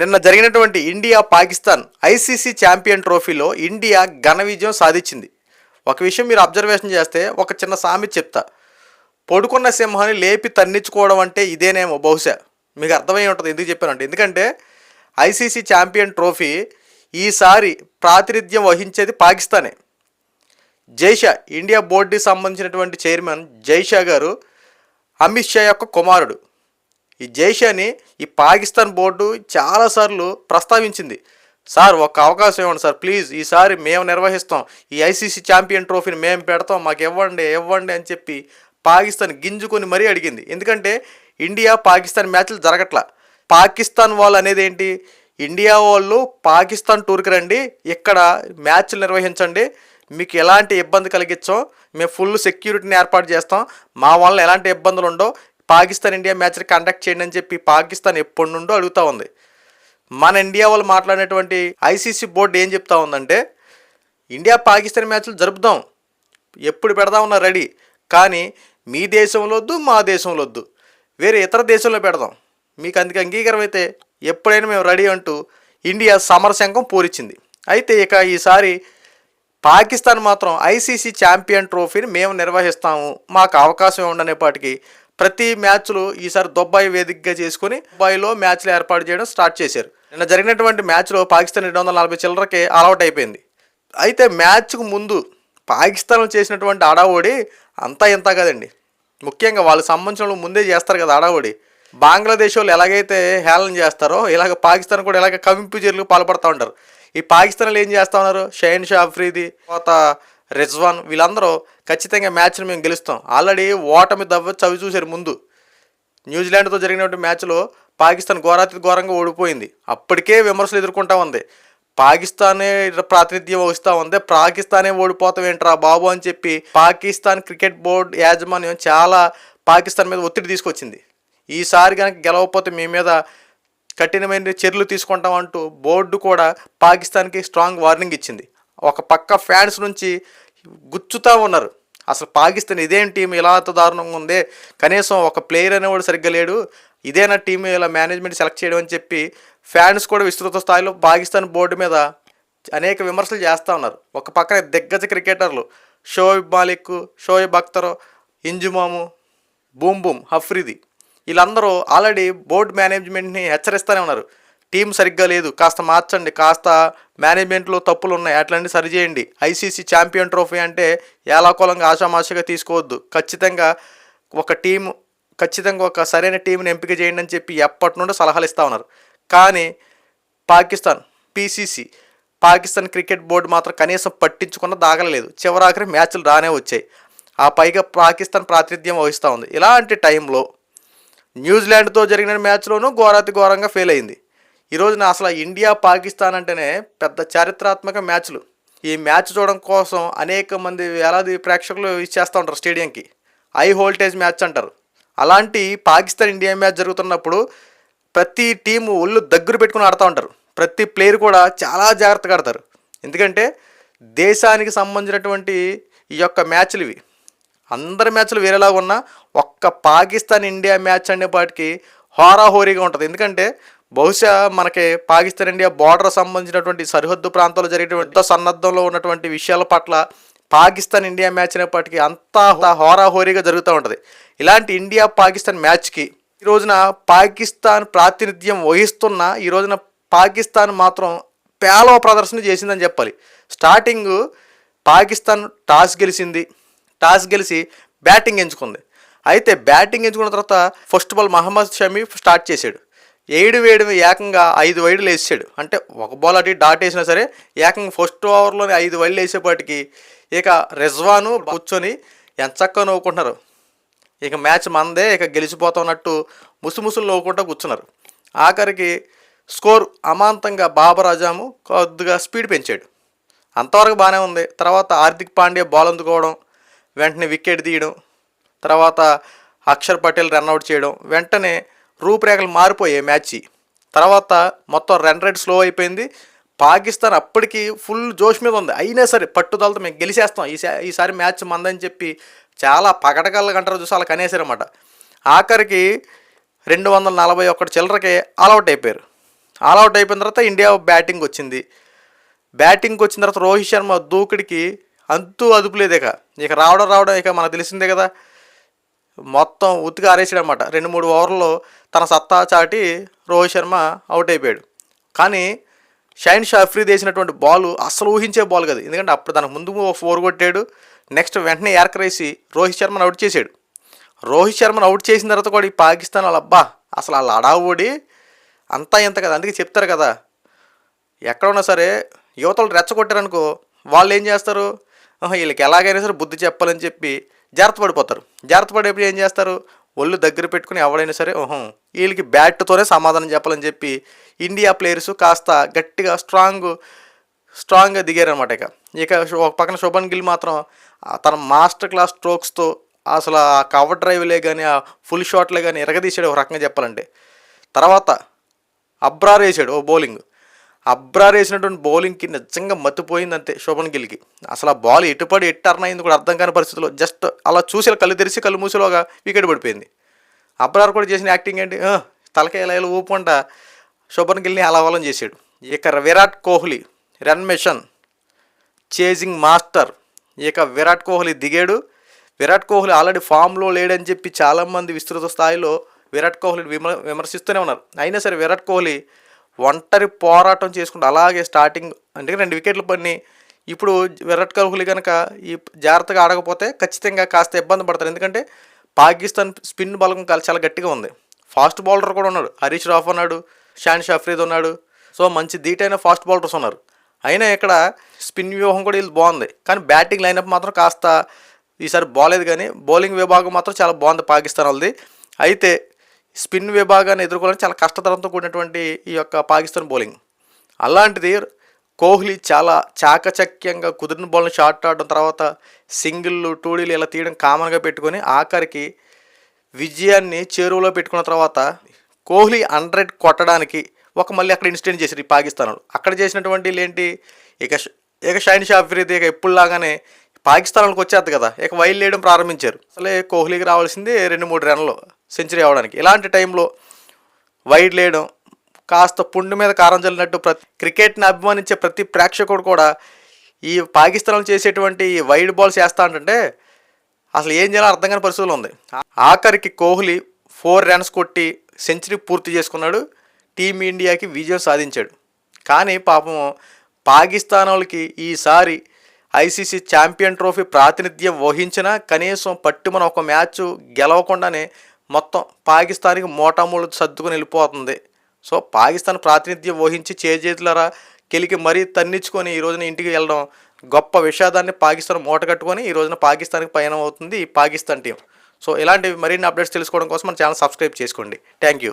నిన్న జరిగినటువంటి India Pakistan ICC champion ట్రోఫీలో ఇండియా ఘన విజయం సాధించింది. ఒక విషయం మీరు అబ్జర్వేషన్ చేస్తే ఒక చిన్న సామెత చెప్తా. పడుకున్న సింహాన్ని లేపి తన్నించుకోవడం అంటే ఇదేనేమో బహుశా. మీకు అర్థమై ఉంటుంది ఎందుకు చెప్పానంటే. ఎందుకంటే ఐసీసీ ఛాంపియన్ ట్రోఫీ ఈసారి ప్రాతినిధ్యం వహించేది పాకిస్తానే. జైషా ఇండియా బోర్డుకి సంబంధించినటువంటి చైర్మన్ జైషా గారు అమిత్ షా యొక్క కుమారుడు. ఈ జైషాని ఈ పాకిస్తాన్ బోర్డు చాలాసార్లు ప్రస్తావించింది. సార్ ఒక అవకాశం ఇవ్వండి సార్ ప్లీజ్ ఈసారి మేము నిర్వహిస్తాం. ఈ ఐసీసీ ఛాంపియన్ ట్రోఫీని మేము పెడతాం మాకు ఇవ్వండి ఇవ్వండి అని చెప్పి పాకిస్తాన్ గింజుకొని మరీ అడిగింది. ఎందుకంటే ఇండియా పాకిస్తాన్ మ్యాచ్లు జరగట్లా. పాకిస్తాన్ వాళ్ళు అనేది ఏంటి? ఇండియా వాళ్ళు పాకిస్తాన్ టూర్కి రండి ఇక్కడ మ్యాచ్లు నిర్వహించండి. మీకు ఎలాంటి ఇబ్బంది కలిగించాం మేము ఫుల్ సెక్యూరిటీని ఏర్పాటు చేస్తాం. మా వల్ల ఎలాంటి ఇబ్బందులు ఉండవు. పాకిస్తాన్ ఇండియా మ్యాచ్ని కండక్ట్ చేయండి అని చెప్పి పాకిస్తాన్ ఎప్పటి నుండో అడుగుతూ ఉంది. మన ఇండియా వాళ్ళు మాట్లాడేటువంటి ఐసీసీ బోర్డు ఏం చెప్తా ఉందంటే ఇండియా పాకిస్తాన్ మ్యాచ్లు జరుపుదాం. ఎప్పుడు పెడదామన్నా రెడీ. కానీ మీ దేశంలో వద్దు మా దేశంలో వద్దు. వేరే ఇతర దేశంలో పెడదాం. మీకు అందుకు అంగీకారం అయితే ఎప్పుడైనా మేము రెడీ అంటూ ఇండియా సమరశంఖం పూరించింది అయితే ఇక ఈసారి పాకిస్తాన్ మాత్రం ఐసీసీ ఛాంపియన్ ట్రోఫీని మేము నిర్వహిస్తాము. మాకు అవకాశం ఉండనేపాటికి ప్రతి మ్యాచ్లు ఈసారి దుబాయ్ వేదికగా చేసుకుని దుబాయ్లో మ్యాచ్లు ఏర్పాటు చేయడం స్టార్ట్ చేశారు. నిన్న జరిగినటువంటి మ్యాచ్లో పాకిస్తాన్ రెండు వందల నలభై చిల్లరకి ఆల్అౌట్ అయిపోయింది. అయితే మ్యాచ్కు ముందు పాకిస్తాన్ చేసినటువంటి అడావోడి అంతా ఇంత కదండి. ముఖ్యంగా వాళ్ళు సంబంధించిన ముందే చేస్తారు కదా అడావోడి బంగ్లాదేశ్ వాళ్ళు ఎలాగైతే హేళన చేస్తారో ఇలాగ పాకిస్తాన్ కూడా ఇలాగ కవింపు చర్యలకు పాల్పడుతూ ఉంటారు. ఈ పాకిస్తాన్లో ఏం చేస్తా ఉన్నారు? షైన్ షా అఫ్రీది తర్వాత రిజ్వాన్ వీళ్ళందరూ ఖచ్చితంగా మ్యాచ్ని మేము గెలుస్తాం. ఆల్రెడీ ఓటమి దవ్వ చవి చూశారు ముందు. న్యూజిలాండ్తో జరిగినటువంటి మ్యాచ్లో పాకిస్తాన్ ఘోరాతి ఘోరంగా ఓడిపోయింది. అప్పటికే విమర్శలు ఎదుర్కొంటా ఉంది. పాకిస్తానే ప్రాతినిధ్యం వస్తూ ఉంది. పాకిస్తానే ఓడిపోతాం ఏంట్రా బాబు అని చెప్పి పాకిస్తాన్ క్రికెట్ బోర్డు యాజమాన్యం చాలా పాకిస్తాన్ మీద ఒత్తిడి తీసుకొచ్చింది. ఈసారి కనుక గెలవకపోతే మీ మీద కఠినమైన చర్యలు తీసుకుంటాం అంటూ బోర్డు కూడా పాకిస్తాన్కి స్ట్రాంగ్ వార్నింగ్ ఇచ్చింది. ఒక పక్క ఫ్యాన్స్ నుంచి గుచ్చుతూ ఉన్నారు. అసలు పాకిస్తాన్ ఇదేం టీం ఇలా అంత దారుణంగా ఉంది? కనీసం ఒక ప్లేయర్ అనేవాడు సరిగ్గా లేడు. ఇదేనా టీం ఇలా మేనేజ్మెంట్ సెలెక్ట్ చేయడం అని చెప్పి ఫ్యాన్స్ కూడా విస్తృత స్థాయిలో పాకిస్తాన్ బోర్డు మీద అనేక విమర్శలు చేస్తూ ఉన్నారు. ఒక పక్కన దిగ్గజ క్రికెటర్లు షోయిబ్ మాలిక్ షోయబ్ అఖ్తర్ ఇంజుమాము బూమ్ బూమ్ హఫ్రీది. వీళ్ళందరూ ఆల్రెడీ బోర్డు మేనేజ్మెంట్ని హెచ్చరిస్తూనే ఉన్నారు. టీం సరిగ్గా లేదు. కాస్త మార్చండి. కాస్త మేనేజ్మెంట్లో తప్పులు ఉన్నాయి అట్లాంటి సరిచేయండి. ఐసీసీ ఛాంపియన్ ట్రోఫీ అంటే ఏలాకోలంగా ఆషామాషిగా తీసుకోవద్దు. ఖచ్చితంగా ఒక టీం ఖచ్చితంగా ఒక సరైన టీంని ఎంపిక చేయండి అని చెప్పి ఎప్పటి నుండో సలహాలు ఇస్తూ ఉన్నారు. కానీ Pakistan PCC Pakistan cricket board మాత్రం కనీసం పట్టించుకున్న దాగలేదు చివరాఖరి మ్యాచ్లు రానే వచ్చాయి. ఆ పైగా పాకిస్తాన్ ప్రాతినిధ్యం వహిస్తూ ఉంది. ఇలాంటి టైంలో న్యూజిలాండ్తో జరిగిన మ్యాచ్లోనూ ఘోరాతి ఘోరంగా ఫెయిల్ అయింది. ఈ రోజున అసలు ఇండియా పాకిస్తాన్ అంటేనే పెద్ద చారిత్రాత్మక మ్యాచ్లు. ఈ మ్యాచ్ చూడడం కోసం అనేక మంది వేలాది ప్రేక్షకులు ఇచ్చేస్తూ ఉంటారు స్టేడియంకి. హై వోల్టేజ్ మ్యాచ్ అంటారు. అలాంటి పాకిస్తాన్ ఇండియా మ్యాచ్ జరుగుతున్నప్పుడు ప్రతి టీము ఒళ్ళు దగ్గర పెట్టుకుని ఆడుతూ ఉంటారు. ప్రతి ప్లేయర్ కూడా చాలా జాగ్రత్తగా ఆడతారు. ఎందుకంటే దేశానికి సంబంధించినటువంటి ఈ యొక్క మ్యాచ్లు ఇవి. అందరి మ్యాచ్లు వేరేలాగా ఉన్నా ఒక్క పాకిస్తాన్ ఇండియా మ్యాచ్ అనేపాటికి హోరాహోరీగా ఉంటుంది. ఎందుకంటే బహుశా మనకి పాకిస్తాన్ ఇండియా బార్డర్ సంబంధించినటువంటి సరిహద్దు ప్రాంతాల్లో జరిగేటువంటి యుద్ధ సన్నద్ధంలో ఉన్నటువంటి విషయాల పట్ల పాకిస్తాన్ ఇండియా మ్యాచ్ అనేప్పటికీ అంతా హోరాహోరీగా జరుగుతూ ఉంటుంది. ఇలాంటి ఇండియా పాకిస్తాన్ మ్యాచ్కి ఈ రోజున పాకిస్తాన్ ప్రాతినిధ్యం వహిస్తున్న ఈ రోజున పాకిస్తాన్ మాత్రం పేలవ ప్రదర్శన చేసిందని చెప్పాలి. స్టార్టింగ్ పాకిస్తాన్ టాస్ గెలిచింది. టాస్ గెలిచి బ్యాటింగ్ ఎంచుకుంది. అయితే బ్యాటింగ్ ఎంచుకున్న తర్వాత first ball Mohammed Shami start చేశాడు. ఏడు వేడు ఏకంగా ఐదు వైడ్లు వేసాడు అంటే ఒక బాల్ అటు డాట్ వేసినా సరే ఏకంగా ఫస్ట్ ఓవర్లోనే ఐదు వైడ్లు వేసేపాటికి ఇక రిజ్వాను కూర్చొని ఎంచక్క నవ్వుకుంటున్నారు. ఇక మ్యాచ్ మందే ఇక గెలిచిపోతున్నట్టు ముసుముసులు నవ్వుకుంటూ కూర్చున్నారు. ఆఖరికి స్కోర్ అమాంతంగా బాబర్ అజాము కొద్దిగా స్పీడ్ పెంచాడు. అంతవరకు బాగానే ఉంది. తర్వాత హార్దిక్ పాండ్యా బాల్ అందుకోవడం వెంటనే వికెట్ తీయడం తర్వాత అక్షర్ పటేల్ రన్అట్ చేయడం వెంటనే రూపురేఖలు మారిపోయాయి మ్యాచ్. తర్వాత మొత్తం రన్ రేట్ స్లో అయిపోయింది. పాకిస్తాన్ అప్పటికి ఫుల్ జోష్ మీద ఉంది. అయినా సరే పట్టుదలతో మేము గెలిచేస్తాం. ఈసా ఈసారి మ్యాచ్ మందని చెప్పి చాలా పగటకల్లా గంటలు చూసి అలా కనేసారన్నమాట ఆఖరికి రెండు వందల నలభై ఒకటి చిల్లరకి ఆల్అవుట్ అయిపోయారు. ఆల్ అవుట్ అయిపోయిన తర్వాత ఇండియా బ్యాటింగ్ వచ్చింది. బ్యాటింగ్కి వచ్చిన తర్వాత రోహిత్ శర్మ దూకుడికి అంతూ అదుపు లేదు ఇక ఇక రావడం రావడం ఇక మనకు తెలిసిందే కదా. మొత్తం ఉతికి ఆరేసాడు అనమాట రెండు మూడు ఓవర్లో తన సత్తా చాటి రోహిత్ శర్మ అవుట్ అయిపోయాడు. కానీ షైన్ షాఫ్రీ వేసినటువంటి బాల్ అసలు ఊహించే బాల్ కదా. ఎందుకంటే అప్పుడు దానికి ముందు ఓ ఫోర్ కొట్టాడు. నెక్స్ట్ వెంటనే ఏర్కరేసి రోహిత్ శర్మను అవుట్ చేశాడు. రోహిత్ శర్మను అవుట్ చేసిన తర్వాత కూడా ఈ పాకిస్తాన్ వాళ్ళ అబ్బా అసలు వాళ్ళ అడావుడి అంతా ఇంత కదా అందుకే చెప్తారు కదా. ఎక్కడ ఉన్నా సరే యువతలు రెచ్చగొట్టారనుకో వాళ్ళు ఏం చేస్తారు? వీళ్ళకి ఎలాగైనా సరే బుద్ధి చెప్పాలని చెప్పి జాగ్రత్త పడిపోతారు జాగ్రత్త పడేప్పుడు ఏం చేస్తారు? ఒళ్ళు దగ్గర పెట్టుకుని ఎవడైనా సరే ఓహో వీళ్ళకి బ్యాట్తోనే సమాధానం చెప్పాలని చెప్పి ఇండియా ప్లేయర్స్ కాస్త గట్టిగా స్ట్రాంగ్ స్ట్రాంగ్గా దిగారనమాట ఇక. ఇక ఒక పక్కన శుభన్ గిల్ మాత్రం తన మాస్టర్ క్లాస్ స్ట్రోక్స్తో అసలు ఆ కవర్ డ్రైవ్లే కానీ ఆ ఫుల్ షాట్లే కానీ ఎరగదీసాడు ఒక రకంగా చెప్పాలంటే. తర్వాత అబ్రార్ వేసాడు ఓ బౌలింగ్. అబ్రార్ వేసినటువంటి బౌలింగ్కి నిజంగా మత్తిపోయింది అంతే శోభన్ గిల్కి. అసలు ఆ బాల్ ఎటుపడి ఎట్ టర్న్ అయింది కూడా అర్థం కాని పరిస్థితిలో జస్ట్ అలా చూసి కళ్ళు తెరిచి కళ్ళు మూసిలోగా వికెట్ పడిపోయింది. అబ్రార్ కూడా చేసిన యాక్టింగ్ ఏంటి? తలకాయ ఇలా ఇలా ఊపుకుంటా శోభన్ గిల్ని అలవలం చేశాడు. ఇక Virat Kohli run machine chasing master. ఇక విరాట్ కోహ్లీ దిగాడు. విరాట్ కోహ్లీ ఆల్రెడీ ఫామ్లో లేడని చెప్పి చాలామంది విస్తృత స్థాయిలో విరాట్ కోహ్లీ విమ విమర్శిస్తూనే ఉన్నారు. అయినా సరే విరాట్ కోహ్లీ ఒంటరి పోరాటం చేసుకుంటూ అలాగే స్టార్టింగ్ అంటే రెండు వికెట్లు పడినాయి ఇప్పుడు విరాట్ కోహ్లీ కనుక ఈ జాగ్రత్తగా ఆడకపోతే ఖచ్చితంగా కాస్త ఇబ్బంది పడతారు. ఎందుకంటే పాకిస్తాన్ స్పిన్ బలం కాల్- చాలా గట్టిగా ఉంది. ఫాస్ట్ బౌలర్ కూడా ఉన్నాడు. హరీష్ రాఫ్ ఉన్నాడు షాన్ షాఫ్రీద్ ఉన్నాడు. సో మంచి ధీటైన ఫాస్ట్ బౌలర్స్ ఉన్నారు. అయినా ఇక్కడ స్పిన్ వ్యూహం కూడా వీళ్ళు బాగుంది. కానీ బ్యాటింగ్ లైనప్ మాత్రం కాస్త ఈసారి బాగాలేదు కానీ బౌలింగ్ విభాగం మాత్రం చాలా బాగుంది పాకిస్తాన్ వాళ్ళది. అయితే స్పిన్ విభాగాన్ని ఎదుర్కోవడానికి చాలా కష్టతరంతో కూడినటువంటి ఈ యొక్క పాకిస్తాన్ బౌలింగ్. అలాంటిది కోహ్లీ చాలా చాకచక్యంగా కుదిరిన బాల్ని షార్ట్ ఆడడం తర్వాత సింగిళ్ళు టూడీలు ఇలా తీయడం కామన్గా పెట్టుకొని ఆఖరికి విజయాన్ని చేరువలో పెట్టుకున్న తర్వాత కోహ్లీ హండ్రెడ్ కొట్టడానికి ఒక మళ్ళీ అక్కడ ఇన్సిడెంట్ చేశారు ఈ పాకిస్తాన్ అక్కడ చేసినటువంటి ఏంటి? ఇక ఇక షైన్ షాఫ్రీది ఇక ఎప్పుడులాగానే పాకిస్తాన్లకు వచ్చేది కదా. ఇక వైల్ వేయడం ప్రారంభించారు. అసలే కోహ్లీకి రావాల్సింది రెండు మూడు రన్లు సెంచరీ అవ్వడానికి. ఇలాంటి టైంలో వైడ్ లేయడం కాస్త పుండు మీద కారం చల్లినట్టు ప్రతి క్రికెట్ని అభిమానించే ప్రతి ప్రేక్షకుడు కూడా ఈ పాకిస్తాన్లో చేసేటువంటి ఈ వైడ్ బాల్స్ వేస్తా అంటే అసలు ఏం చేయాలో అర్థం కాని పరిస్థితులు ఉంది. ఆఖరికి కోహ్లీ ఫోర్ రన్స్ కొట్టి సెంచరీ పూర్తి చేసుకున్నాడు. టీమిండియాకి విజయం సాధించాడు. కానీ పాపం పాకిస్తాన్ వాళ్ళకి ఈసారి ఐసీసీ ఛాంపియన్ ట్రోఫీ ప్రాతినిధ్యం వహించినా కనీసం పట్టుమన ఒక మ్యాచ్ గెలవకుండానే మొత్తం పాకిస్తాన్కి మోటామూలు సర్దుకుని వెళ్ళిపోతుంది. సో పాకిస్తాన్ ప్రాతినిధ్యం వహించి చేజేతులరా కెలికి మరీ తన్నించుకొని ఈ రోజున ఇంటికి వెళ్ళడం గొప్ప విషాదాన్ని పాకిస్తాన్ మూట కట్టుకొని ఈ రోజున పాకిస్తాన్కి పయనం అవుతుంది ఈ పాకిస్తాన్ టీం. సో ఇలాంటి మరిన్ని అప్డేట్స్ తెలుసుకోవడం కోసం మన ఛానల్ సబ్స్క్రైబ్ చేసుకోండి. Thank you